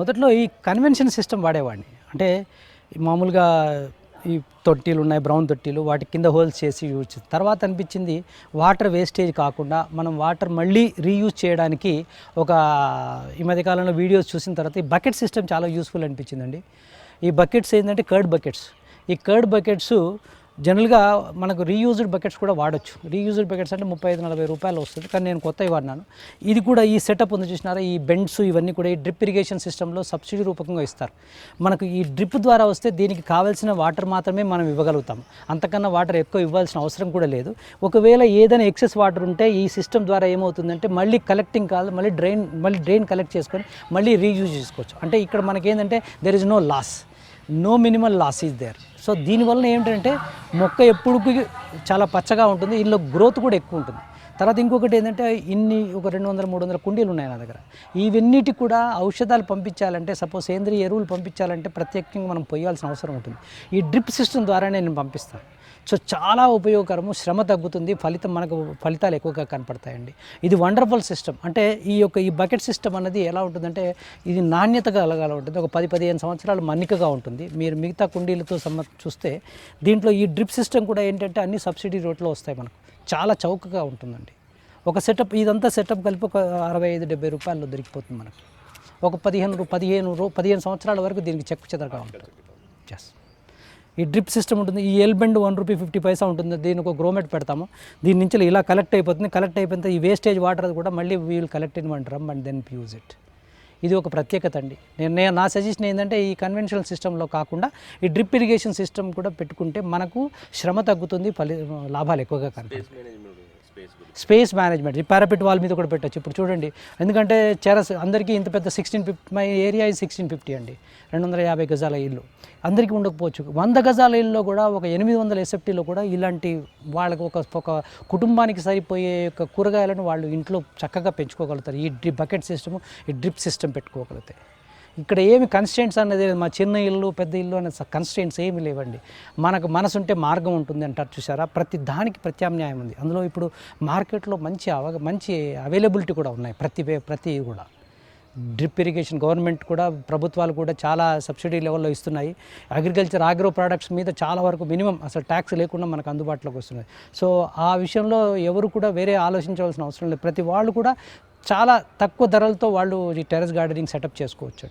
మొదట్లో ఈ convention system వాడేవాడిని. అంటే మామూలుగా ఈ తొట్టిలు ఉన్నాయి బ్రౌన్ తొట్టిలు వాటి కింద హోల్స్ చేసి యూజ్ చేసి తర్వాత అనిపించింది వాటర్ వేస్టేజ్ కాకుండా మనం వాటర్ మళ్ళీ రీయూజ్ చేయడానికి ఒక ఈ మధ్యకాలంలో వీడియోస్ చూసిన తర్వాత ఈ బకెట్ సిస్టమ్ చాలా యూస్ఫుల్ అనిపించిందండి. ఈ బకెట్స్ ఏంటంటే కర్డ్ బకెట్స్. ఈ కర్డ్ బకెట్స్ జనరల్గా మనకు రీయూజ్డ్ బకెట్స్ కూడా వాడచ్చు. రీయూజ్డ్ బకెట్స్ అంటే ముప్పై ఐదు నలభై రూపాయలు వస్తుంది. కానీ నేను కొత్తవి వాడినాను. ఇది కూడా ఈ సెటప్ ఉంది చూసినారా? ఈ బెండ్స్ ఇవన్నీ కూడా ఈ డ్రిప్ ఇరిగేషన్ సిస్టంలో సబ్సిడీ రూపకంగా ఇస్తారు. మనకు ఈ డ్రిప్ ద్వారా వస్తే దీనికి కావాల్సిన వాటర్ మాత్రమే మనం ఇవ్వగలుగుతాం. అంతకన్నా వాటర్ ఎక్కువ ఇవ్వాల్సిన అవసరం కూడా లేదు. ఒకవేళ ఏదైనా ఎక్సెస్ వాటర్ ఉంటే ఈ సిస్టమ్ ద్వారా ఏమవుతుందంటే మళ్ళీ కలెక్టింగ్ కాదు మళ్ళీ డ్రైన్ మళ్ళీ డ్రైన్ కలెక్ట్ చేసుకొని మళ్ళీ రీయూజ్ చేసుకోవచ్చు. అంటే ఇక్కడ మనకేంటంటే there is no loss no minimal loss is there so దీనివల్ల ఏంటంటే మొక్క ఎప్పుడు చాలా పచ్చగా ఉంటుంది ఇందులో గ్రోత్ కూడా ఎక్కువ ఉంటుంది. తర్వాత ఇంకొకటి ఏంటంటే ఇన్ని ఒక రెండు వందల మూడు వందల కుండీలు ఉన్నాయి నా దగ్గర. ఇవన్నిటి కూడా ఔషధాలు పంపించాలంటే సపోజ్ సేంద్రియ ఎరువులు పంపించాలంటే ప్రత్యేకంగా మనం పోయాల్సిన అవసరం ఉంటుంది. ఈ డ్రిప్ సిస్టమ్ ద్వారా నేను పంపిస్తాను. సో చాలా ఉపయోగకరము శ్రమ తగ్గుతుంది ఫలితం మనకు ఫలితాలు ఎక్కువగా కనపడతాయండి. ఇది వండర్ఫుల్ సిస్టమ్. అంటే ఈ యొక్క ఈ బకెట్ సిస్టమ్ అన్నది ఎలా ఉంటుందంటే ఇది నాణ్యత కలగాల ఉంటుంది. ఒక పది పదిహేను సంవత్సరాలు మన్నికగా ఉంటుంది. మీరు మిగతా కుండీలతో సమ చూస్తే దీంట్లో ఈ డ్రిప్ సిస్టమ్ కూడా ఏంటంటే అన్ని సబ్సిడీ రేట్లో వస్తాయి మనకు. చాలా చౌకగా ఉంటుందండి. ఒక సెటప్ ఇదంతా సెటప్ కలిపి ఒక అరవై ఐదు డెబ్బై రూపాయల్లో దొరికిపోతుంది మనకు. ఒక పదిహేను పదిహేను పదిహేను సంవత్సరాల వరకు దీనికి చెక్కు చెదరగా ఉంటుంది. ఎస్ ఈ డ్రిప్ సిస్టమ్ ఉంటుంది ఈ L bend one rupee fifty paisa ఉంటుంది దీనికి ఒక గ్రోమెట్ పెడతాము. దీని నుంచి ఇలా కలెక్ట్ అయిపోతుంది కలెక్ట్ అయిపోయిన తర్వాత ఈ వేస్టేజ్ వాటర్ అది కూడా మళ్ళీ we'll collect in one drum and then use it ఇది ఒక ప్రత్యేకత అండి. నేను నేను నా సజెషన్ ఏంటంటే ఈ కన్వెన్షనల్ సిస్టంలో కాకుండా ఈ డ్రిప్ ఇరిగేషన్ సిస్టమ్ కూడా పెట్టుకుంటే మనకు శ్రమ తగ్గుతుంది ఫలి లాభాలు ఎక్కువగా కనిపిస్తుంది స్పేస్ మేనేజ్మెంట్ ఈ పారాపిట్ వాల్ మీద కూడా పెట్టచ్చు. ఇప్పుడు చూడండి ఎందుకంటే చెరస్ అందరికీ ఇంత పెద్ద sixteen fifty my area sixteen fifty అండి. రెండు వందల యాభై గజాల ఇల్లు. అందరికీ ఉండకపోవచ్చు. వంద గజాల ఇల్లులో కూడా ఒక ఎనిమిది వందల ఎస్ఎఫ్టీలో కూడా ఇలాంటి వాళ్ళకి ఒక ఒక కుటుంబానికి సరిపోయే యొక్క కూరగాయలను వాళ్ళు ఇంట్లో చక్కగా పెంచుకోగలుగుతారు. ఈ డ్రిప్ బకెట్ సిస్టమ్ ఈ డ్రిప్ సిస్టమ్ పెట్టుకోగలుగుతాయి ఇక్కడ ఏమి కన్స్టెంట్స్ అనేది లేదు. మా చిన్న ఇల్లు పెద్ద ఇల్లు అనే కన్స్టెంట్స్ ఏమి లేవండి. మనకు మనసు ఉంటే మార్గం ఉంటుంది అంటారు చూసారా ప్రతి దానికి ప్రత్యామ్నాయం ఉంది. అందులో ఇప్పుడు మార్కెట్లో మంచి అవగ మంచి అవైలబిలిటీ కూడా ఉన్నాయి. ప్రతి ప్రతి కూడా. డ్రిప్ ఇరిగేషన్ గవర్నమెంట్ కూడా ప్రభుత్వాలు కూడా చాలా సబ్సిడీ లెవెల్లో ఇస్తున్నాయి. అగ్రికల్చర్ ఆగ్రో ప్రోడక్ట్స్ మీద చాలా వరకు మినిమం అసలు ట్యాక్స్ లేకుండా మనకు అందుబాటులోకి వస్తున్నాయి. సో ఆ విషయంలో ఎవరు కూడా వేరే ఆలోచించవలసిన అవసరం లేదు. ప్రతి వాళ్ళు కూడా చాలా తక్కువ ధరలతో వాళ్ళు ఈ టెరెస్ గార్డెనింగ్ సెటప్ చేసుకోవచ్చు